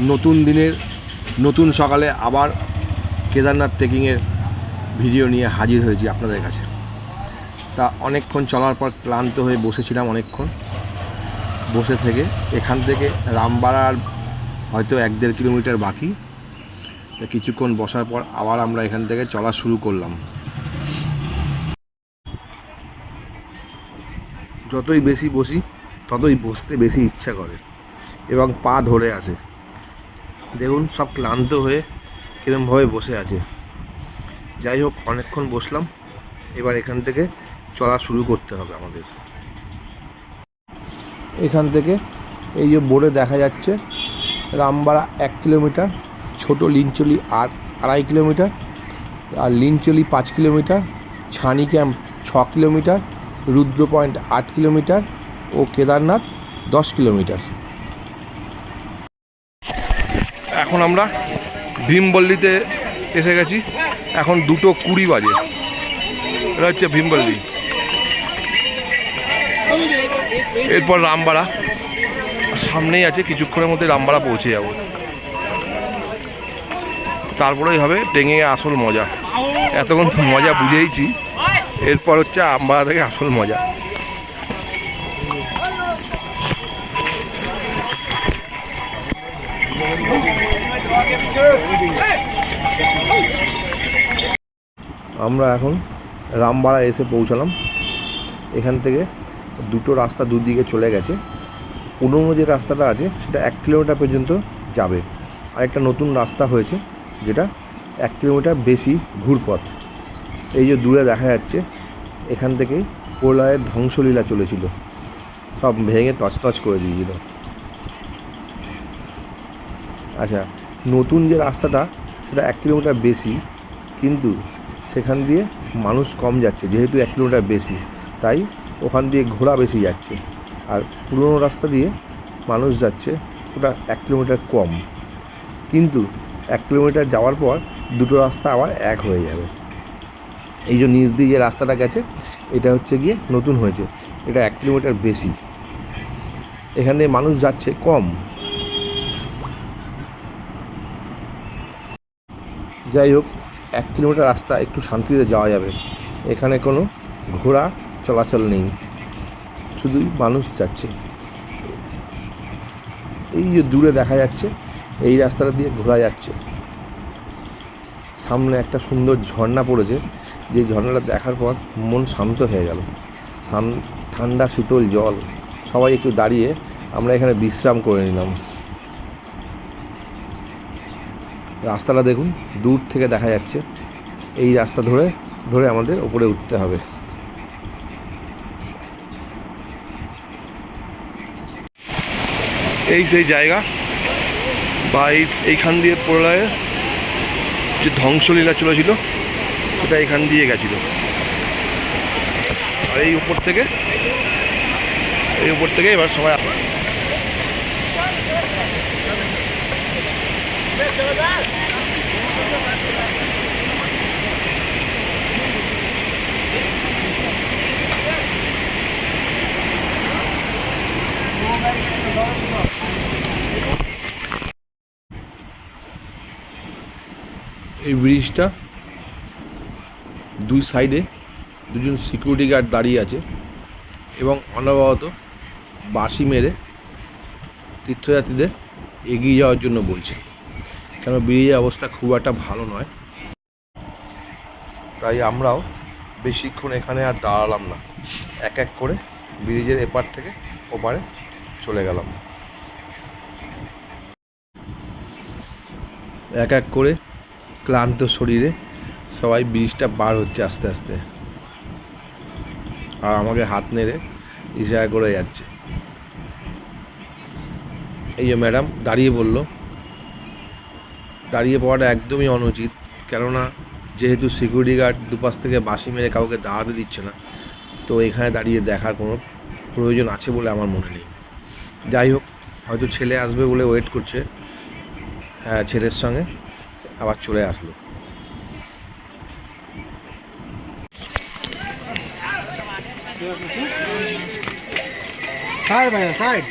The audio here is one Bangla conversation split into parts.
নতুন দিনের, নতুন সকালে আবার কেদারনাথ ট্রেকিংয়ের ভিডিও নিয়ে হাজির হয়েছি আপনাদের কাছে। তা অনেকক্ষণ চলার পর ক্লান্ত হয়ে বসেছিলাম অনেকক্ষণ। বসে থেকে এখান থেকে রামবাড়ার হয়তো এক দেড় কিলোমিটার বাকি। তা কিছুক্ষণ বসার পর আবার আমরা এখান থেকে চলা শুরু করলাম। যতই বেশি বসি, ততই বসতে বেশি ইচ্ছা করে এবং পা ধরে আসে। দেখুন, সব ক্লান্ত হয়ে কিরমভাবে বসে আছে। যাই হোক, অনেকক্ষণ বসলাম। এবার এখান থেকে চলা শুরু করতে হবে আমাদের। এখান থেকে এই যে বোর্ডে দেখা যাচ্ছে, রামবাড়া এক কিলোমিটার, ছোট লিঞ্চলি আট আড়াই কিলোমিটার, আর লিঞ্চলি পাঁচ কিলোমিটার, ছানি ক্যাম্প ছ কিলোমিটার, রুদ্র পয়েন্ট আট কিলোমিটার ও কেদারনাথ দশ কিলোমিটার। এখন আমরা ভীমবল্লিতে এসে গেছি। এখন দুটো কুড়ি বাজে। এটা হচ্ছে ভীমবল্লি। এরপর রামবাড়া। সামনেই আছে, কিছুক্ষণের মধ্যে রামবাড়া পৌঁছে যাব। তারপরেই হবে ট্রেনে আসল মজা। এতক্ষণ মজা বুঝেইছি। এরপর হচ্ছে আমবাড়া থেকে আসল মজা। আমরা এখন রামবাড়া এসে পৌঁছালাম। এখান থেকে দুটো রাস্তা দুদিকে চলে গেছে। পুরনো যে রাস্তাটা আছে, সেটা এক কিলোমিটার পর্যন্ত যাবে। আর একটা নতুন রাস্তা হয়েছে, যেটা এক কিলোমিটার বেশি ঘুরপথ। এই যে দূরে দেখা যাচ্ছে, এখান থেকেই প্রলয়ের ধ্বংসলীলা চলেছিল। সব ভেঙে তছতছ করে দিয়েছিল। আচ্ছা নতুন যে রাস্তাটা, সেটা এক কিলোমিটার বেশি, কিন্তু সেখান দিয়ে মানুষ কম যাচ্ছে, যেহেতু এক কিলোমিটার বেশি। তাই ওখান দিয়ে ঘোড়া বেশি যাচ্ছে। আর পুরনো রাস্তা দিয়ে মানুষ যাচ্ছে ওটা এক কিলোমিটার কম। কিন্তু এক কিলোমিটার যাওয়ার পর দুটো রাস্তা আবার এক হয়ে যাবে। এই যে নিচ দিয়ে যে রাস্তাটা গেছে, এটা হচ্ছে গিয়ে নতুন হয়েছে। এটা এক কিলোমিটার বেশি। এখান মানুষ যাচ্ছে কম। যাই হোক, এক কিলোমিটার রাস্তা, একটু শান্তিতে যাওয়া যাবে। এখানে কোনো ঘোড়া চলাচল নেই। শুধুই মানুষ যাচ্ছে। এই যে দূরে দেখা যাচ্ছে, এই রাস্তাটা দিয়ে ঘোরা যাচ্ছে। সামনে একটা সুন্দর ঝর্ণা পড়েছে। যে ঝর্ণাটা দেখার পর মন শান্ত হয়ে গেল। ঠান্ডা শীতল জল। সবাই একটু দাঁড়িয়ে আমরা এখানে বিশ্রাম করে নিলাম। রাস্তাটা দেখুন, দূর থেকে দেখা যাচ্ছে। এই রাস্তা ধরে ধরে আমাদের ওপরে উঠতে হবে। এই সেই জায়গা, বা এই, এইখান দিয়ে প্রলয়ের যে ধ্বংসলীলা চলেছিল, সেটা এখান দিয়ে গেছিল। আর এই উপর থেকে, এই উপর থেকে এবার সবাই এই ব্রিজটা দুই সাইডে দুজন সিকিউরিটি গার্ড দাঁড়িয়ে আছে এবং অনবরত বাঁশি মেরে তীর্থযাত্রীদের এগিয়ে যাওয়ার জন্য বলছে। কেন ব্রিজের অবস্থা খুব একটা ভালো নয়। তাই আমরাও বেশিক্ষণ এখানে আর দাঁড়ালাম না। এক এক করে ব্রিজের এপার থেকে ওপারে চলে গেলাম। এক এক করে ক্লান্ত শরীরে সবাই ব্রিজটা বার হচ্ছে আস্তে আস্তে। আর আমাকে হাত নেড়ে ইশারা করে যাচ্ছে। এই যে ম্যাডাম দাঁড়িয়ে বলল দাঁড়িয়ে পড়াটা একদমই অনুচিত। কেননা, যেহেতু সিকিউরিটি গার্ড দুপাশ থেকে বাসি মেরে কাউকে দাঁড়াতে দিচ্ছে না, তো এখানে দাঁড়িয়ে দেখার কোনো প্রয়োজন আছে বলে আমার মনে নেই। যাই হোক, হয়তো ছেলে আসবে বলে ওয়েট করছে। হ্যাঁ ছেলের সঙ্গে আবার চলে আসলো। সাইড ভাই সাইড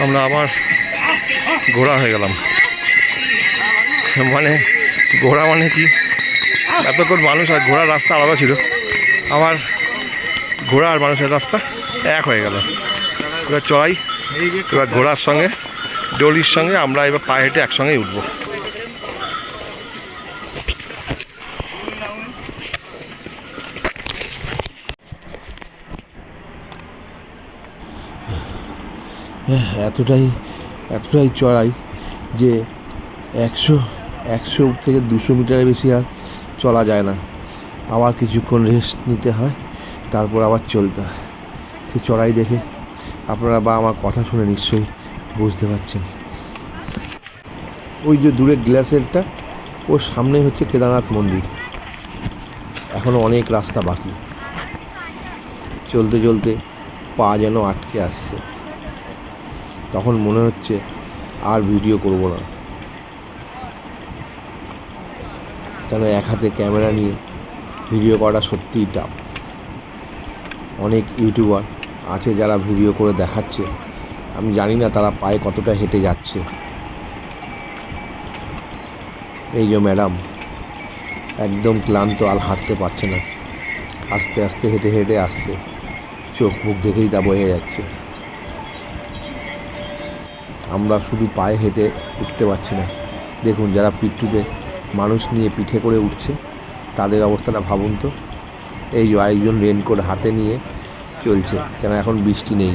আমরা আবার ঘোড়া হয়ে গেলাম। মানে ঘোড়া মানে কি? এতক্ষণ মানুষ আর ঘোড়ার রাস্তা আলাদা ছিল। আমার ঘোড়া আর মানুষের রাস্তা এক হয়ে গেল। এবার চড়াই এবার ঘোড়ার সঙ্গে, ডলির সঙ্গে আমরা এবার পায়ে হেঁটে একসঙ্গেই উঠবো। এতটাই এতটাই চড়াই যে একশো একশো থেকে দুশো মিটারের বেশি আর চলা যায় না। আবার কিছুক্ষণ রেস্ট নিতে হয়, তারপর আবার চলতে হয়। সে চড়াই দেখে আপনারা বা আমার কথা শুনে নিশ্চয়ই বুঝতে পারছেন। ওই যে দূরে গ্লাসেরটা ওর সামনেই হচ্ছে কেদারনাথ মন্দির। এখনও অনেক রাস্তা বাকি। চলতে চলতে পা যেন আটকে আসছে। তখন মনে হচ্ছে আর ভিডিও করব না। কেন এক হাতে ক্যামেরা নিয়ে ভিডিও করাটা সত্যিই টাফ অনেক ইউটিউবার আছে যারা ভিডিও করে দেখাচ্ছে। আমি জানি না তারা পায়ে কতটা হেঁটে যাচ্ছে। এই যে ম্যাডাম একদম ক্লান্ত আর হাঁটতে পারছে না। আস্তে আস্তে হেঁটে হেঁটে আসছে। চোখ মুখ দেখেই তা বয়ে যাচ্ছে। আমরা শুধু পায়ে হেঁটে উঠতে পারছি না। দেখুন, যারা পিঠুতে মানুষ নিয়ে পিঠে করে উঠছে, তাদের অবস্থাটা ভাবুন তো। এই আরেকজন রেনকোট হাতে নিয়ে চলছে, কেন এখন বৃষ্টি নেই?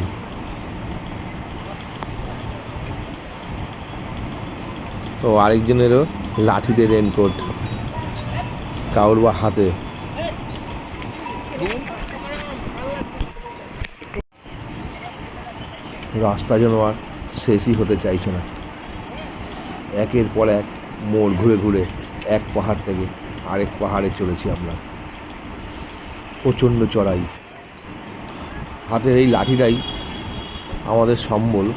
ও, আরেকজনেরও লাঠিতে রেনকোট কাউর বা হাতে। রাস্তা যেন আর শেষই হতে চাইছে না। একের পর এক মোড় ঘুরে ঘুরে এক পাহাড় থেকে আরেক পাহাড়ে চলেছি আমরা। প্রচণ্ড চড়াই। হাতের এই লাঠিটাই আমাদের সম্বল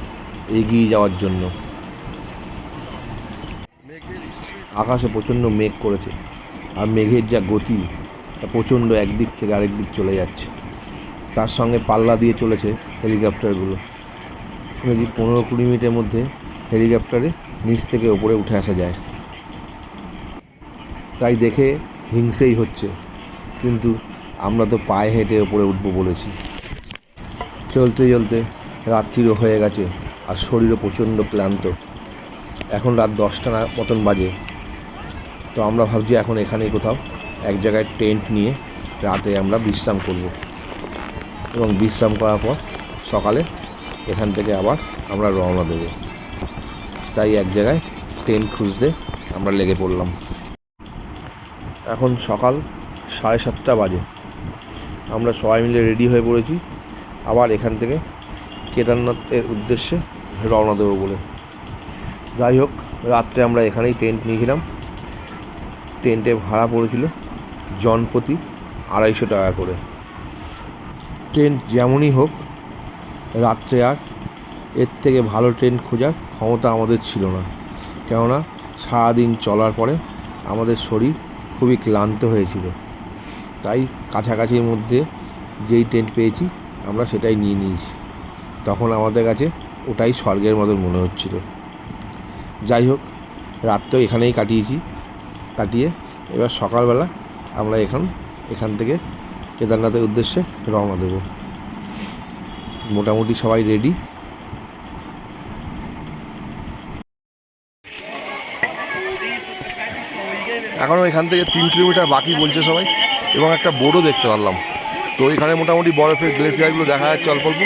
এগিয়ে যাওয়ার জন্য। আকাশে প্রচণ্ড মেঘ করেছে আর মেঘের যা গতি তা প্রচণ্ড একদিক থেকে আরেক দিক চলে যাচ্ছে। তার সঙ্গে পাল্লা দিয়ে চলেছে হেলিকপ্টারগুলো। শুনেছি পনেরো কুড়ি মিনিটের মধ্যে হেলিকপ্টারে নিচ থেকে ওপরে উঠে আসা যায়। তাই দেখে হিংসেই হচ্ছে। কিন্তু আমরা তো পায়ে হেঁটে ওপরে উঠবো বলেছি। চলতে চলতে রাত্রিরও হয়ে গেছে আর শরীরও প্রচণ্ড ক্লান্ত। এখন রাত দশটা মতন বাজে। তো আমরা ভাবছি এখন এখানেই কোথাও এক জায়গায় টেন্ট নিয়ে রাতে আমরা বিশ্রাম করব। এবং বিশ্রাম করার পর সকালে এখান থেকে আবার আমরা রওনা দেব। তাই এক জায়গায় ট্রেন খুঁজতে আমরা লেগে পড়লাম। এখন সকাল সাড়ে সাতটা বাজে। আমরা সবাই মিলে রেডি হয়ে পড়েছি। আবার এখান থেকে কেদারনাথের উদ্দেশ্যে রওনা দেবো বলে। যাই হোক, রাত্রে আমরা এখানেই টেন্ট নিয়েছিলাম। টেন্টে ভাড়া পড়েছিল জনপ্রতি আড়াইশো টাকা করে। টেন্ট যেমনই হোক রাত্রে আর এর থেকে ভালো ট্রেন খোঁজার ক্ষমতা আমাদের ছিল না। কেননা সারাদিন চলার পরে আমাদের শরীর খুবই ক্লান্ত হয়েছিল। তাই কাছাকাছির মধ্যে যেই টেন্ট পেয়েছি, আমরা সেটাই নিয়ে নিয়েছি। তখন আমাদের কাছে ওটাই স্বর্গের মতন মনে হচ্ছিল। যাই হোক রাতটাও এখানেই কাটিয়েছি। কাটিয়ে এবার সকালবেলা আমরা এখন এখান থেকে কেদারনাথের উদ্দেশ্যে রওনা দেব। মোটামুটি সবাই রেডি এখনও এখান থেকে তিন কিলোমিটার বাকি বলছে সবাই, এবং একটা বোর্ডও দেখতে পারলাম। তো এখানে মোটামুটি বরফের গ্লেসিয়ারগুলো দেখা যাচ্ছে অল্প অল্প।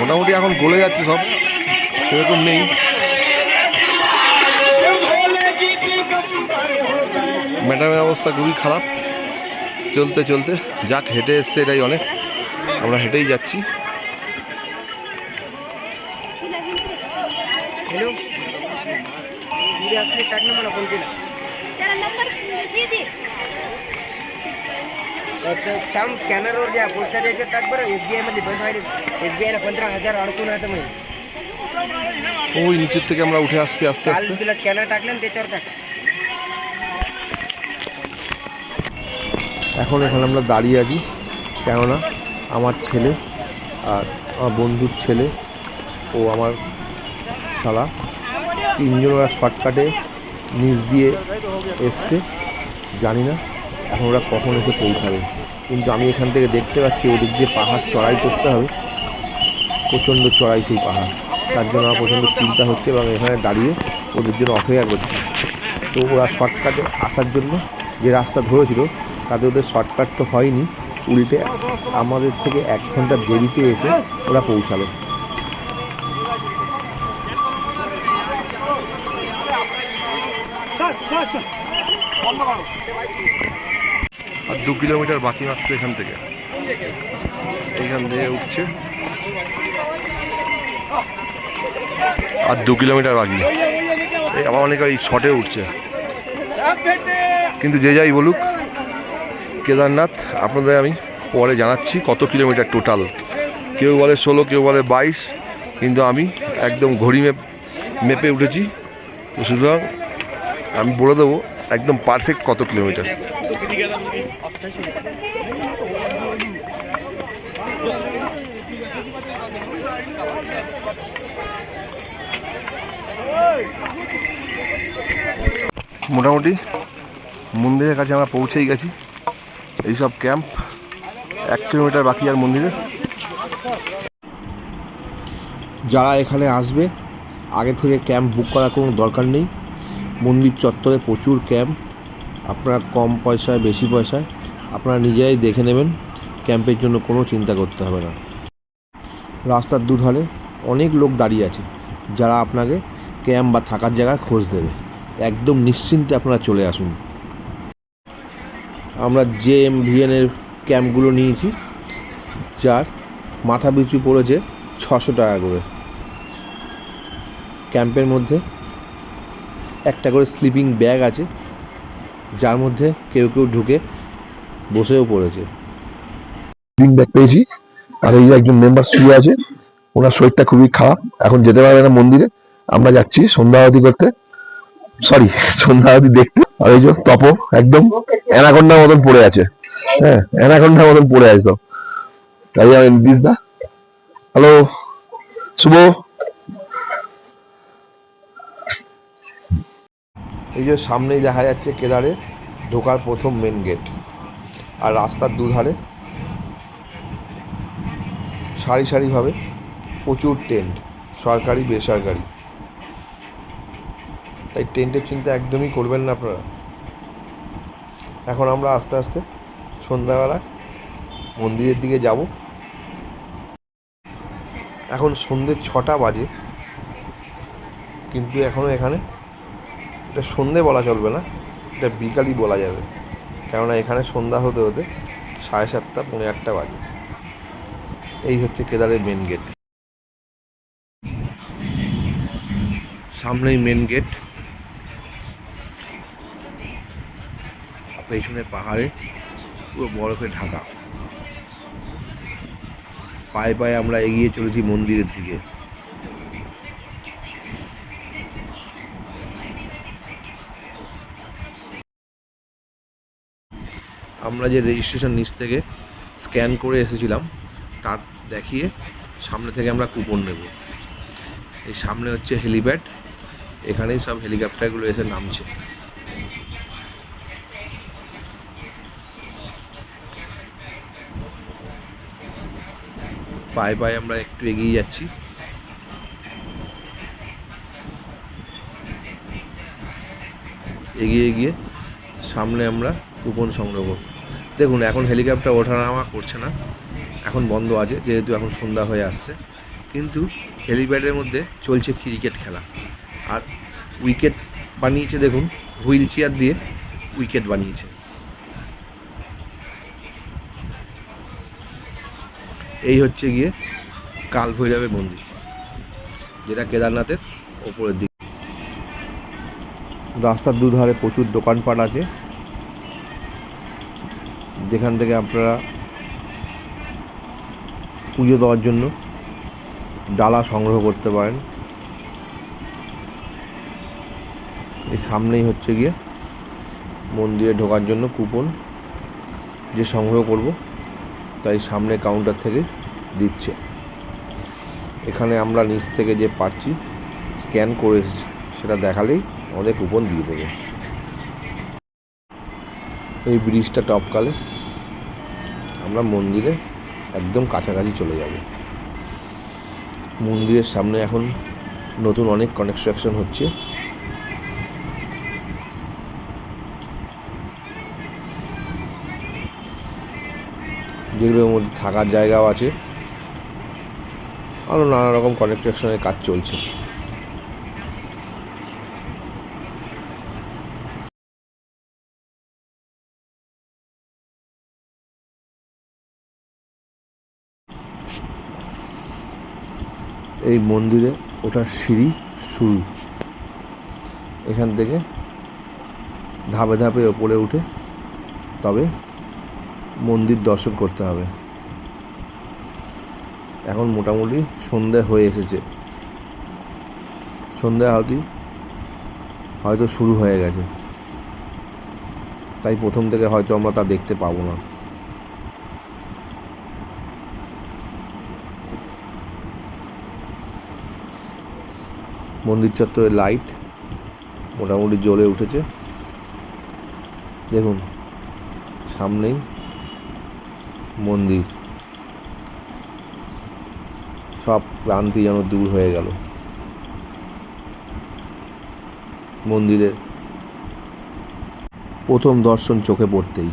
মোটামুটি এখন গলে যাচ্ছে সব, সেরকম নেই। ম্যাডামের অবস্থা খুবই খারাপ। চলতে চলতে যাক, হেঁটে এসছে এটাই অনেক। আমরা হেঁটেই যাচ্ছি। हॅलो मी असले टाक ना मला फोन केला त्याला नंबर हे दे थांब स्कॅनरवर द्या पोस्टर याच्यात टाक बरं एस बी आयमध्ये बंद व्हायला एस बी आयला पंधरा हजार अडकून आता मग ওই নিচের থেকে আমরা উঠে আসছি আস্তে काल আস্তে तुला स्कॅनर टाकलं ना त्याच्यावर टाक এখন এখানে আমরা দাঁড়িয়ে আছি কেননা আমার ছেলে আর আমার বন্ধুর ছেলে ও আমার শালা তিনজন ওরা শর্টকাটে নিচ দিয়ে এসছে। জানি না এখন ওরা কখন এসে পৌঁছাবে। কিন্তু আমি এখান থেকে দেখতে পাচ্ছি ওদিক দিয়ে পাহাড় চড়াই করতে হবে। প্রচণ্ড চড়াই সেই পাহাড়। তার জন্য আমার প্রচণ্ড চিন্তা হচ্ছে এবং এখানে দাঁড়িয়ে ওদের জন্য অপেক্ষা করছি। তো ওরা শর্টকাটে আসার জন্য যে রাস্তা ধরেছিল, তাতে ওদের শর্টকাট তো হয়নি। উল্টে আমাদের থেকে এক ঘণ্টা দেরিতে এসে ওরা পৌঁছালো। আর দু কিলোমিটার বাকি মাত্র এখান থেকে। এখান থেকে উঠছে। আর দু কিলোমিটার বাকি। এই আবার অনেকে এই শটে উঠছে। কিন্তু যে যাই বলুক, কেদারনাথ, আপনাদের আমি পরে জানাচ্ছি কত কিলোমিটার টোটাল কেউ বলে ষোলো, কেউ বলে বাইশ, কিন্তু আমি একদম ঘড়ি মেপ মেপে উঠেছি সুতরাং আমি বলে দেবো, একদম পারফেক্ট কত কিলোমিটার মোটামুটি মন্দিরের কাছে আমরা পৌঁছেই গেছি। এইসব ক্যাম্প এক কিলোমিটার বাকি আর মন্দিরে। যারা এখানে আসবে, আগে থেকে ক্যাম্প বুক করার কোনো দরকার নেই। মন্দির চত্বরে প্রচুর ক্যাম্প। আপনারা কম পয়সায়, বেশি পয়সায় আপনারা নিজেরাই দেখে নেবেন। ক্যাম্পের জন্য কোনো চিন্তা করতে হবে না। রাস্তার দুধারে অনেক লোক দাঁড়িয়ে আছে যারা আপনাকে ক্যাম্প বা থাকার জায়গার খোঁজ দেবে। একদম নিশ্চিন্তে আপনারা চলে আসুন। আমরা জে এম ভিএনের ক্যাম্পগুলো নিয়েছি, যার মাথা পিছু পড়েছে ছশো টাকা করে। ক্যাম্পের মধ্যে একটা করে স্লিপিং ব্যাগ আছে, যার মধ্যে কেউ কেউ ঢুকে বসেও পড়েছে। ব্যাগ পেয়েছি, আর এই একজন মেম্বার শুয়ে আছে, ওনার শরীরটা খুবই খারাপ, এখন যেতে পারবে না মন্দিরে। আমরা যাচ্ছি সন্ধ্যা আরতি করতে। সরি সন্ধ্যা আরতি দেখতে। আর এই যে তপ, একদম অ্যানাকন্ডার মতন পড়ে আছে। হ্যাঁ অ্যানাকন্ডার মতন পড়ে আছে তো। তাই আমি দিস দা। হ্যালো শুভ এই যে সামনেই দেখা যাচ্ছে কেদারে ঢোকার প্রথম মেন গেট আর রাস্তার দুধারে সারি সারিভাবে প্রচুর টেন্ট সরকারি, বেসরকারি। তাই টেন্টের চিন্তা একদমই করবেন না আপনারা। এখন আমরা আস্তে আস্তে সন্ধ্যাবেলা মন্দিরের দিকে যাব। এখন সন্ধ্যে ছটা বাজে, কিন্তু এখনও এখানে এটা সন্ধে বলা চলবে না, এটা বিকালই বলা যাবে। কেননা এখানে সন্ধ্যা হতে হতে সাড়ে সাতটা, পৌনে আটটা বাজে। এই হচ্ছে কেদারের মেন গেট সামনেই মেন গেট পেছনে পাহাড়ে পুরো বরফে ঢাকা। পায়ে পায়ে আমরা এগিয়ে চলেছি মন্দিরের দিকে। আমরা যে রেজিস্ট্রেশন নিচ থেকে স্ক্যান করে এসেছিলাম, তার দেখিয়ে সামনে থেকে আমরা কুপন নেব। এই সামনে হচ্ছে হেলিপ্যাড এখানেই সব হেলিকপ্টারগুলো এসে নামছে। পায়ে পায়ে আমরা একটু এগিয়ে যাচ্ছি। এগিয়ে গিয়ে সামনে আমরা কুপন সংগ্রহ করব। দেখুন, এখন হেলিকপ্টার ওঠানামা করছে না। এখন বন্ধ আছে, যেহেতু এখন সন্ধ্যা হয়ে আসছে। কিন্তু হেলিপ্যাডের মধ্যে চলছে ক্রিকেট খেলা। আর উইকেট বানিয়েছে, দেখুন, হুইল চেয়ার দিয়ে উইকেট বানিয়েছে। এই হচ্ছে গিয়ে কাল ভৈরবের মন্দির, যেটা কেদারনাথের ওপরের দিকে। রাস্তার দুধারে প্রচুর দোকানপাট আছে। যেখান থেকে আপনারা পুজো দেওয়ার জন্য ডালা সংগ্রহ করতে পারেন। এই সামনেই হচ্ছে গিয়ে মন্দিরে ঢোকার জন্য কুপন যে সংগ্রহ করব, তাই সামনে কাউন্টার থেকে দিচ্ছে। এখানে আমরা নিচ থেকে যে পারছি স্ক্যান করে সেটা দেখালেই আমাদের কুপন দিয়ে দেবে। এই ব্রিজটা টপকালে। আমরা মন্দিরে একদম কাছাকাছি চলে যাব। মন্দিরের সামনে এখন নতুন অনেক কনস্ট্রাকশন হচ্ছে। যেগুলোর মধ্যে থাকার জায়গাও আছে। আরও নানা রকম কনস্ট্রাকশনের কাজ চলছে। এই মন্দিরে ওঠার সিঁড়ি শুরু। এখান থেকে ধাপে ধাপে ওপরে উঠে তবে মন্দির দর্শন করতে হবে। এখন মোটামুটি সন্ধে হয়ে এসেছে। সন্ধে আহতি হয়তো শুরু হয়ে গেছে। তাই প্রথম থেকে হয়তো আমরা তা দেখতে পাবো না। মন্দির চত্বরে লাইট মোটামুটি জ্বলে উঠেছে। দেখুন, সামনেই মন্দির। সব ক্লান্তি যেন দূর হয়ে গেল। মন্দিরের প্রথম দর্শন চোখে পড়তেই।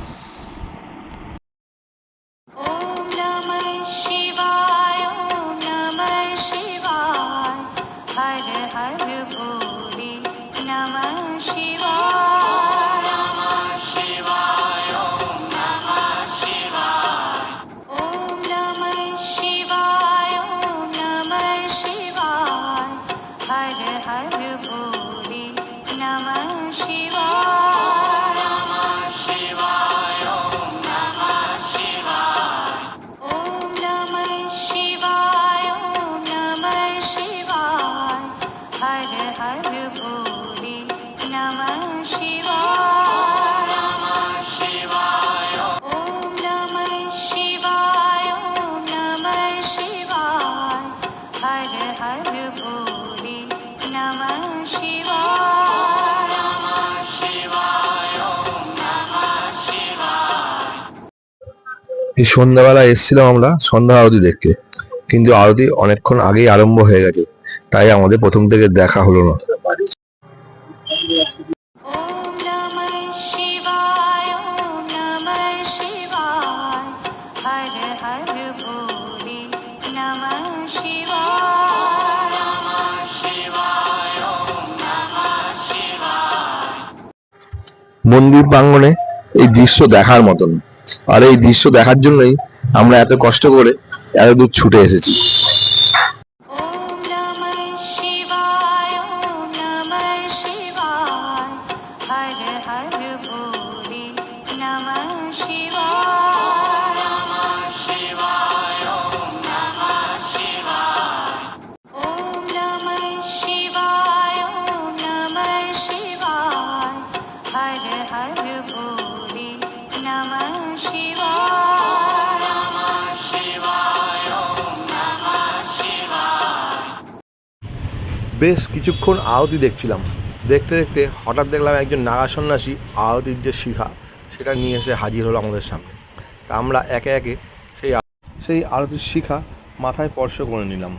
এই সন্ধ্যাবেলা এসেছিলাম আমরা সন্ধ্যা আরতি দেখতে। কিন্তু আরতি অনেকক্ষণ আগেই আরম্ভ হয়ে গেছে। তাই আমাদের প্রথম থেকে দেখা হলো না। মন্দির প্রাঙ্গনে এই দৃশ্য দেখার মতন। আর এই দৃশ্য দেখার জন্যই আমরা এত কষ্ট করে এত দূর ছুটে এসেছি। বেশ কিছুক্ষণ আরতি দেখছিলাম। দেখতে দেখতে হঠাৎ দেখলাম একজন নাগা সন্ন্যাসী আরতির যে শিখা, সেটা নিয়ে এসে হাজির হলো আমাদের সামনে। তা আমরা একে একে সেই সেই আরতির শিখা মাথায় স্পর্শ করে নিলাম।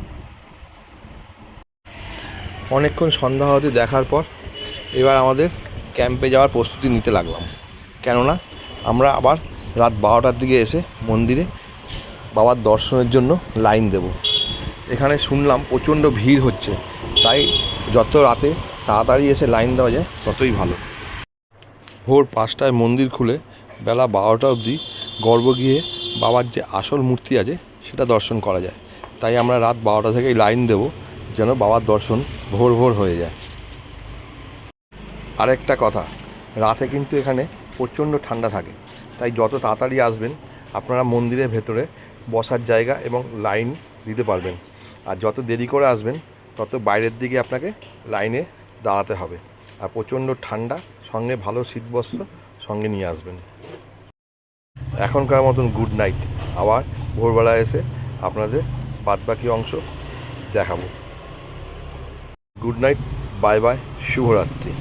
অনেকক্ষণ সন্ধ্যা আরতি দেখার পর এবার আমাদের ক্যাম্পে যাওয়ার প্রস্তুতি নিতে লাগলাম। কেননা আমরা আবার রাত বারোটার দিকে এসে মন্দিরে বাবার দর্শনের জন্য লাইন দেব। এখানে শুনলাম প্রচণ্ড ভিড় হচ্ছে। তাই যত রাতে তাড়াতাড়ি এসে লাইন দেওয়া যায়, ততই ভালো। ভোর পাঁচটায় মন্দির খুলে বেলা বারোটা অবধি গর্ভ গিয়ে বাবার যে আসল মূর্তি আছে, সেটা দর্শন করা যায়। তাই আমরা রাত বারোটা থেকেই লাইন দেব, যেন বাবার দর্শন ভোর ভোর হয়ে যায়। আরেকটা কথা, রাতে কিন্তু এখানে প্রচণ্ড ঠান্ডা থাকে। তাই যত তাড়াতাড়ি আসবেন, আপনারা মন্দিরের ভেতরে বসার জায়গা এবং লাইন দিতে পারবেন। আর যত দেরি করে আসবেন তত বাইরের দিকে আপনাকে লাইনে দাঁড়াতে হবে। আর প্রচণ্ড ঠান্ডা, সঙ্গে ভালো শীতবস্ত্র সঙ্গে নিয়ে আসবেন। এখনকার মতন গুড নাইট আবার ভোরবেলা এসে আপনাদের বাদবাকি অংশ দেখাবো। গুড নাইট বাই বাই শুভরাত্রি।